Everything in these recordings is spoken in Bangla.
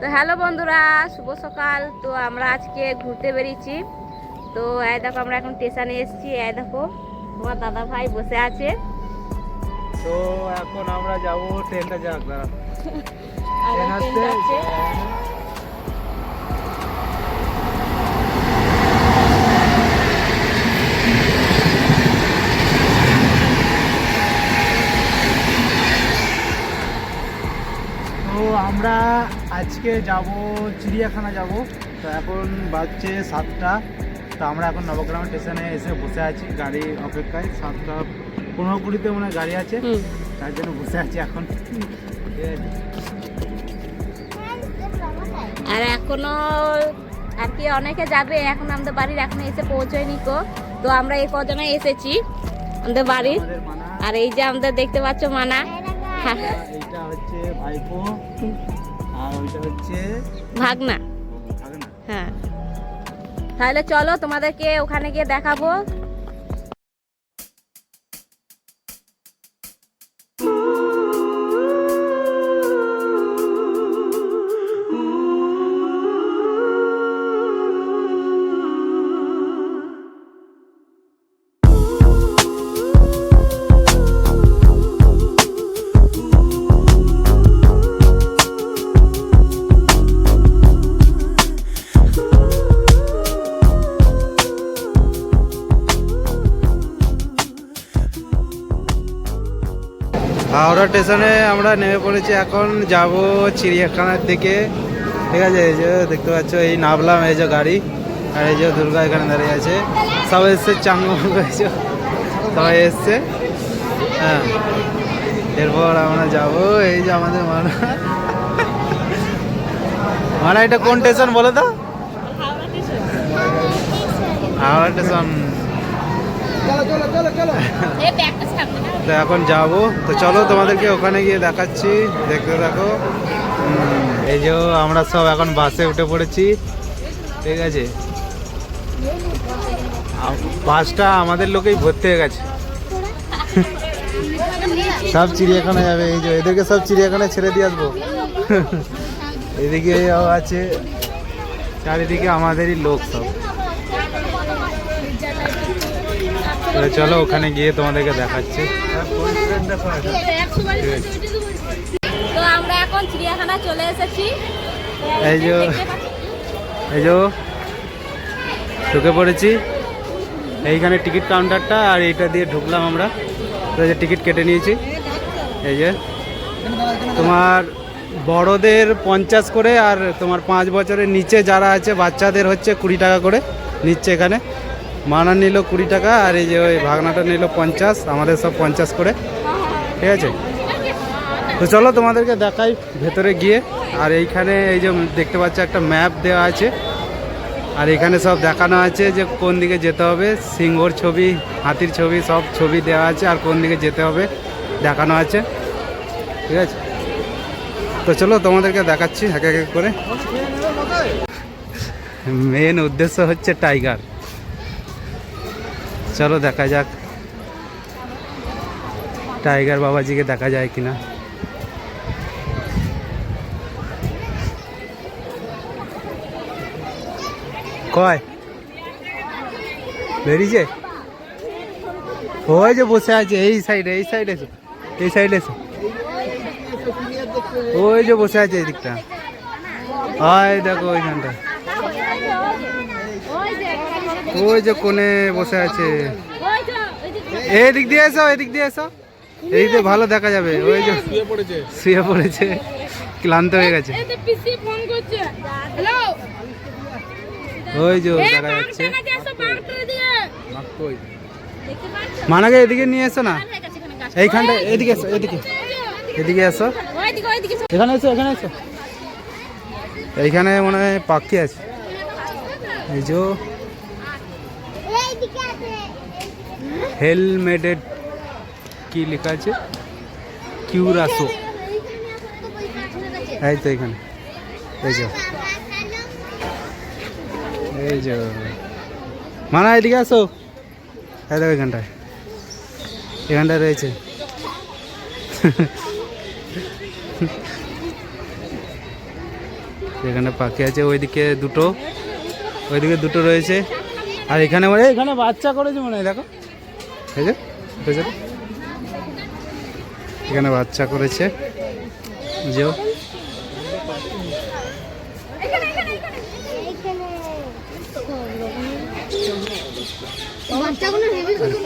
তো হ্যালো বন্ধুরা শুভ সকাল। তো আমরা আজকে ঘুরতে বেরিয়েছি। তো এই দেখো আমরা এখন স্টেশনে এসেছি। এই দেখো তোমার দাদা ভাই বসে আছে। তো এখন আমরা যাব ট্রেনটা যাক দাঁড়া আর ট্রেন এই ট্রেন আসছে যাচ্ছে। তো আমরা আজকে যাব চিড়িয়াখানা যাব। তো এখন বাজছে সাতটা। তো আমরা এখন নবগ্রাম স্টেশনে এসে বসে আছি গাড়ি অপেক্ষায়। সাতটা পনেরো কুড়িতে মনে হয় গাড়ি আছে। তার জন্য বসে আছি এখন। আর এখনও আর কি অনেকে যাবে এখন আমাদের বাড়ির এখনও এসে পৌঁছয়নি কো তো আমরা এই কজনে এসেছি আমাদের বাড়ির। আর এই যে আমাদের দেখতে পাচ্ছ মানা। হ্যাঁ, হচ্ছে ভাইপো আর ওইটা হচ্ছে ভাগনা। ভাগনা। হ্যাঁ। তাহলে চলো তোমাদেরকে ওখানে গিয়ে দেখাবো। হাওড়া স্টেশনে আমরা নেমে পড়েছি। এখন যাব চিড়িয়াখানার দিকে। ঠিক আছে এই যে দেখতে পাচ্ছ এই নামলাম এই যে গাড়ি আর এই যে দুর্গা এখানে দাঁড়িয়ে আছে। সবাই এসছে চাঙ্গ হয়েছে। সবাই এসছে। হ্যাঁ। এরপর আমরা যাব এই যে আমাদের মানা। মানা এটা কোন স্টেশন বলে তো? হাওড়া স্টেশন। তো এখন যাব। তো চলো তোমাদেরকে ওখানে গিয়ে দেখাচ্ছি। দেখতে থাকো। হুম, এই যে আমরা সব এখন বাসে উঠে পড়েছি। ঠিক আছে। বাসটা আমাদের লোকেই ভর্তি হয়ে গেছে। সব চিড়িয়াখানা যাবে। এই যে এদেরকে সব চিড়িয়াখানায় ছেড়ে দিয়ে আসব। এদিকে আছে। চারিদিকে আমাদেরই লোক সব তো চলো ওখানে গিয়ে তোমাদেরকে দেখাচ্ছি। তো আমরা এখন চিড়িয়াখানা চলে এসেছি। এই যে এই যে ঢুকে পড়েছি। এইখানে টিকিট কাউন্টারটা আর এইটা দিয়ে ঢুকলাম আমরা। তো যে টিকিট কেটে নিয়েছি। এই যে তোমার বড়দের পঞ্চাশ করে আর তোমার পাঁচ বছরের নিচে যারা আছে বাচ্চাদের হচ্ছে কুড়ি টাকা করে নিচ্ছে এখানে। মানা নিল কুড়ি টাকা আর এই যে ওই ভাগনাটা নিল পঞ্চাশ আমাদের সব পঞ্চাশ করে। ঠিক আছে? তো চলো তোমাদেরকে দেখাই ভেতরে গিয়ে। আর এইখানে এই যে দেখতে পাচ্ছ একটা ম্যাপ দেওয়া আছে। আর এখানে সব দেখানো আছে যে কোন দিকে যেতে হবে। সিংহর ছবি হাতির ছবি সব ছবি দেওয়া আছে আর কোন দিকে যেতে হবে দেখানো আছে। ঠিক আছে? তো চলো তোমাদেরকে দেখাচ্ছি এক এক করে। মেন উদ্দেশ্য হচ্ছে টাইগার চলো দেখা যাক। টাইগার বাবাজিকে দেখা যায় কিনা। কয়? বেরিয়েছে? ওই যে বসে আছে, এই সাইডে এই সাইডে এসো, এই সাইডে এসো। ওই যে বসে আছে এই দিকটা দেখো ওইখানটা ওই যে কোণে বসে আছে। ওই যে, ওই যে, এই দিক দিয়ে এসো এদিক দিয়ে এসো। এই দিয়ে ভালো দেখা যাবে। ওই যে শুয়ে পড়েছে। শুয়ে পড়েছে ক্লান্ত হয়ে গেছে। তো ওই যে দেখা যাচ্ছে? মানাকে এদিকে নিয়ে এসো না। এইখানটা এদিকে এসো এদিকে। এদিকে এসো। এখানে এসো এখানে এসো। এইখানে মনে হয় পাখি আছে। এই যে হেলমেটেড কি লেখা আছে? কিউরাসো। এই তো এখানে। এই যে। এই যে মানা, এদিকে আসো। এই দেখো এখানটায়। এখানটায় রয়েছে। এখানে পাখি আছে, ওইদিকে দুটো। ওইদিকে দুটো রয়েছে। আর এখানে মানে এখানে বাচ্চা করেছে মনে হয়, দেখো। এই যে পেছনে। এখানে বাচ্চা করেছে। যে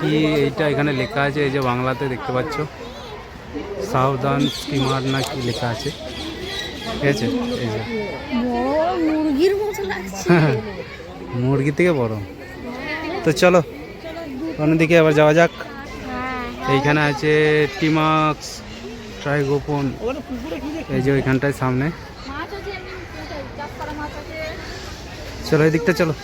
কি এইটা এখানে লেখা আছে এই যে বাংলাতে দেখতে পাচ্ছ। সাবধান স্টিমার না কি লেখা আছে। ঠিক আছে এই যে। মুরগির মতো লাগছে। মুরগি থেকে বড়। তো চলো অন্যদিকে আবার যাওয়া যাক। এইখানে আছে টিমাক্স ট্রাইগোপন। এই যে ওইখানটায় সামনে। চলো এই দিকটা চলো।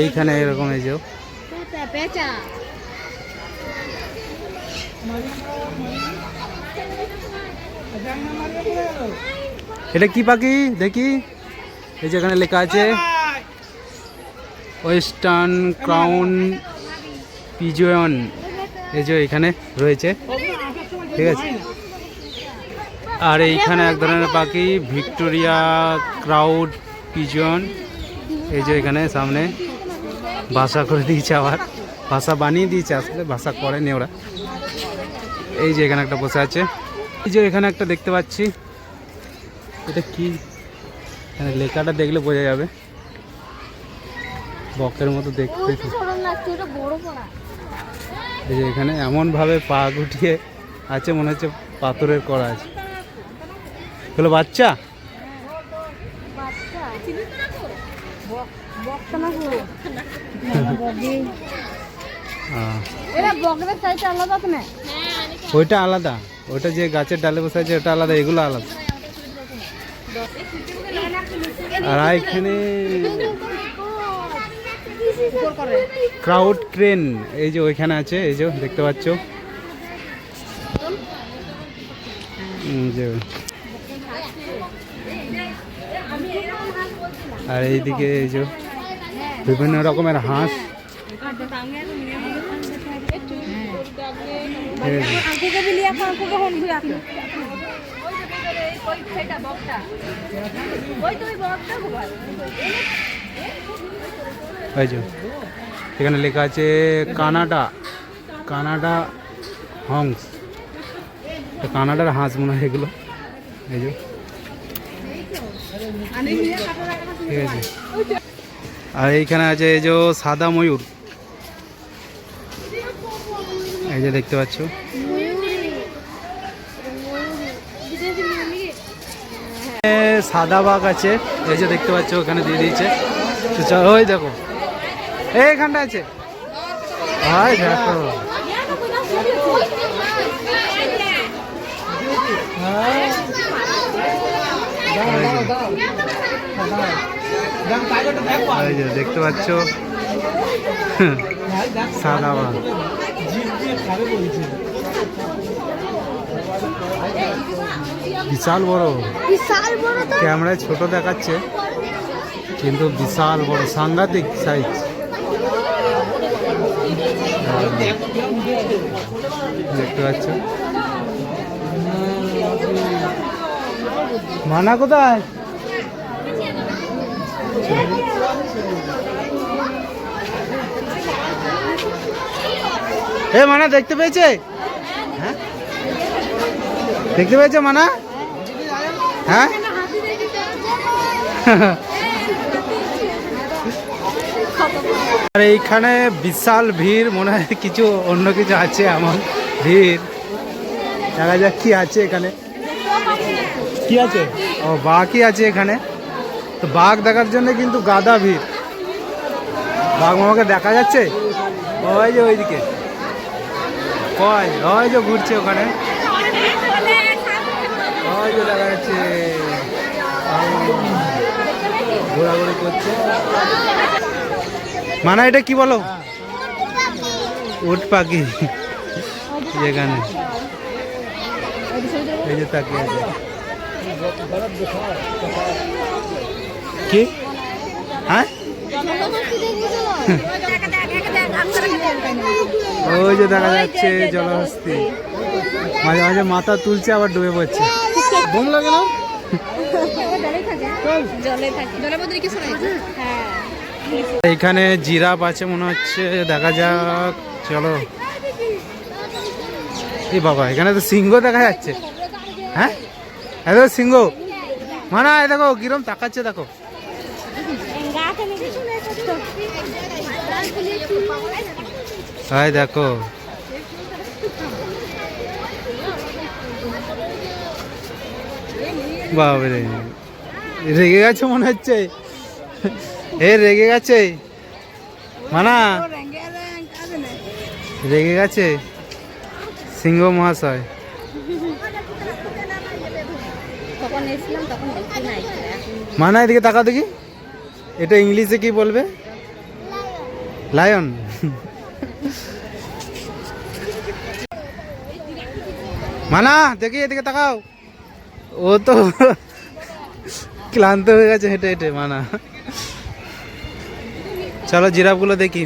এইখানে এরকম এই যে। পেঁচা। এটা কি পাখি? দেখি। এই যে এখানে লেখা আছে, ওয়েস্টার্ন ক্রাউন পিজিয়ন। এই যে এখানে রয়েছে। ঠিক আছে। আর এইখানে এক ধরনের পাখি, ভিক্টোরিয়া ক্রাউড পিজিয়ন। এই যে এখানে সামনে বাসা করে দিয়েছে আবার। বাসা বানিয়ে দিয়েছে, আসলে বাসা করেনি ওরা। এই যে এখানে একটা বসে আছে। এই যে এখানে একটা দেখতে পাচ্ছি। এটা কি? এখানে লেখাটা দেখলে বোঝা যাবে। বকের মতো দেখতে। এই যে এখানে এমনভাবে পা গুটিয়ে আছে মনে হচ্ছে পাথরের করা আছে। হলো বাচ্চা? ওইটা আলাদা? ওইটা যে গাছের ডালে বসে আছে, ওটা আলাদা, এগুলো আলাদা। আর এখানে ক্রাউড ট্রেন এই যে ওইখানে আছে, এই যে দেখতে পাচ্ছ। আর এইদিকে এই যে বিভিন্ন রকমের হাঁস। এখানে লেখা আছে কানাডা কানাডা হংস। কানাডার হাঁস মনে হয় এগুলো। এই যে। ঠিক আছে। আর এইখানে আছে এই যে সাদা ময়ূর। এই যে দেখতে পাচ্ছ। সাদা বাঘ আছে। এই যে দেখতে পাচ্ছ, ওখানে দিয়ে দিয়েছে। ওই দেখো। এইখানটা আছে। ভাই দেখো। দেখতে পাচ্ছ। সাদা বাঘ। বিশাল বড়। বিশাল বড় তো? ক্যামেরায় ছোট দেখাচ্ছে কিন্তু বিশাল বড় সাংঘাতিক সাইজ দেখতে পাচ্ছ। মানা কোথায়? এ মানা, দেখতে পেয়েছে? হ্যাঁ? দেখতে পেয়েছে মানা? হ্যাঁ? আর এইখানে বিশাল ভিড়, মনে হয় কিছু অন্য কিছু আছে, এমন ভিড়। দেখা যাক কি আছে এখানে। কি আছে? ও, বাঘই আছে এখানে। তো বাঘ দেখার জন্য কিন্তু গাদা ভিড়। বাঘ মামাকে দেখা যাচ্ছে? ওই যে ওইদিকে। কয়? ওই যে ঘুরছে ওখানে। ওই যে দেখা যাচ্ছে। ঘোরাঘুরি করছে। মানা এটা কি বলো? উট পাখি। যেখানে। এই যে তাকিয়ে আছে। কি? হ্যাঁ? ওই যে দেখা যাচ্ছে জলহস্তি। মাঝে মাঝে মাথা তুলছে, আবার ডুবে পড়ছে। বোম লাগে না? এইখানে জিরাফ আছে মনে হচ্ছে, দেখা যাক, চলো। এই বাবা, এখানে তো সিংহ দেখা যাচ্ছে। হ্যাঁ? এত সিংহ। মানা দেখো, কিরম তাকাচ্ছে, দেখো। হাই, দেখো। বাবরে রেগে গেছে মনে হচ্ছে? এ, রেগে গেছে? মানা? রেগে গেছে? সিংহ মহাশয়। মানা, এদিকে তাকা দেখি। এটা ইংলিশে কি বলবে? লায়ন মানা, দেখি এদিকে তাকাও। ও তো ক্লান্ত হয়ে গেছে, হেঁটে হেঁটে, মানা। চলো জিরাফগুলো দেখি।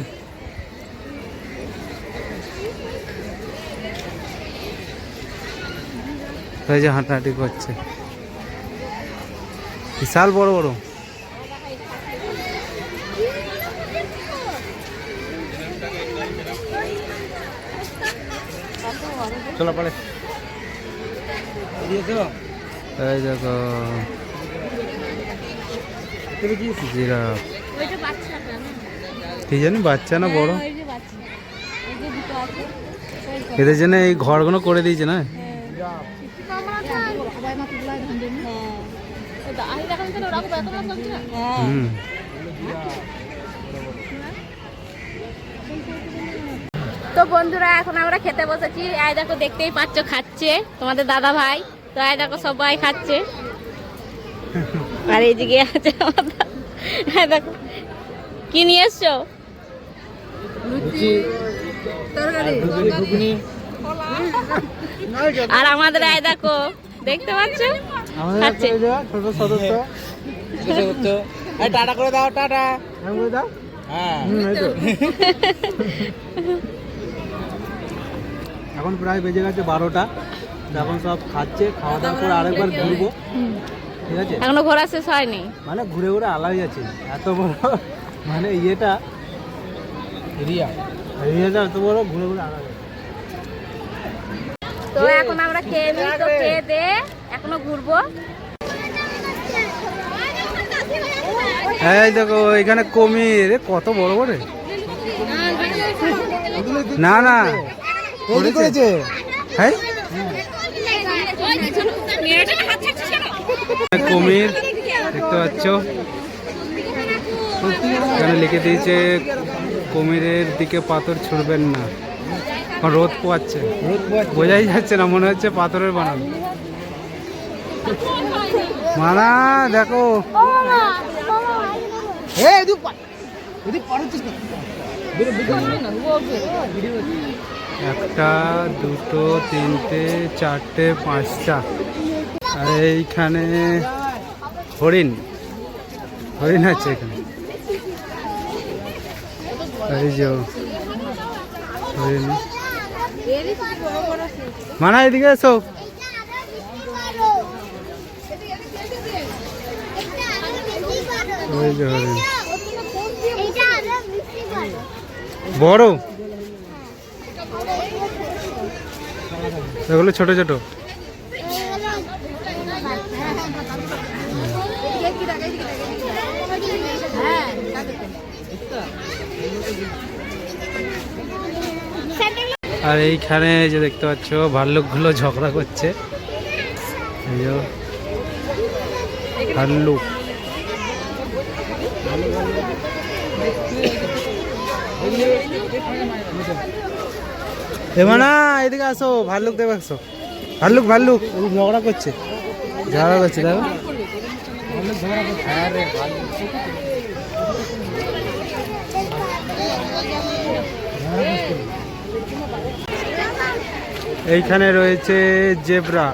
যে হাঁটাহাঁটি করছে। বিশাল বড় বড়। চলো পড়ে এই দেখো। জিরাফ। কি জানি বাচ্চা না বড়? ওই যে বাচ্চা। ওই যে দুটো আছে ওই এদের জন্য এই ঘরগুলো করে দিয়েছে হ্যাঁ। না হ্যাঁ হুম। তো বন্ধুরা এখন আমরা খেতে বসেছি। আয় দেখো দেখতেই পাচ্ছ খাচ্ছে তোমাদের দাদা ভাই। তো আয় দেখো সবাই খাচ্ছে। আর এইদিকে আছে দেখো কি নিয়ে এসছো? আর আমাদের আয় দেখো দেখতে পাচ্ছ? খাচ্ছে। ছোট সদস্য। টাটা করে দাও টাটা। হ্যাঁ এখন প্রায় বেজে গেছে বারোটা। এখন সব খাচ্ছে খাওয়া দাওয়া করে আরেকবার ঘুরবো। ঠিক আছে? এখনও ঘোরা শেষ হয়নি? মানে ঘুরে ঘুরে আলাই যাচ্ছে। এত বড় মানে ইয়েটা এরিয়া এরিয়াটা এত বড় ঘুরে ঘুরে আলাই তো এখন আমরা খেয়ে নিই তো খেয়ে দে এখনও ঘুরবো। এই দেখো এখানে কমির। কত বড় বড়। না না। না করেছে হ্যাঁ কুমির দেখতে পাচ্ছ এখানে লিখে দিয়েছে কুমিরের দিকে পাথর ছুড়বেন না রোদ পোয়াচ্ছে বোঝাই যাচ্ছে না মনে হচ্ছে পাথরের বানানো মানা দেখো একটা দুটো তিনটে চারটে পাঁচটা। আর এইখানে হরিণ। হরিণ আছে এখানে। এই যে হরিণ। মানা এদিকে এসো। ওই যে হরিণ। বড়। এগুলো ছোট ছোট? আর এইখানে যে দেখতে পাচ্ছ ভাল্লুকগুলো ঝগড়া করছে। ভাল্লুক। এমানা এদিকে আসো, ভাল্লুক দেবে আসো। ভাল্লুক ভাল্লুক। ঝগড়া করছে। ঝগড়া করছে, দেখো। এইখানে রয়েছে জেব্রা।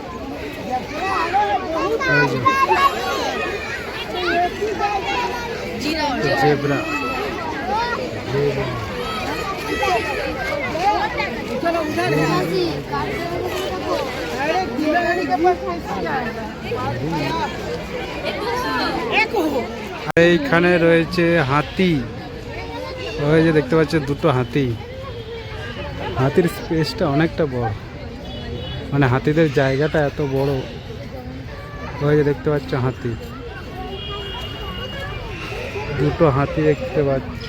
জেব্রা। এইখানে রয়েছে হাতি। ওই যে দেখতে পাচ্ছ দুটো হাতি। হাতির স্পেসটা অনেকটা বড়। মানে হাতিদের জায়গাটা এত বড়। ওই যে দেখতে পাচ্ছ হাতি। দুটো হাতি দেখতে পাচ্ছ।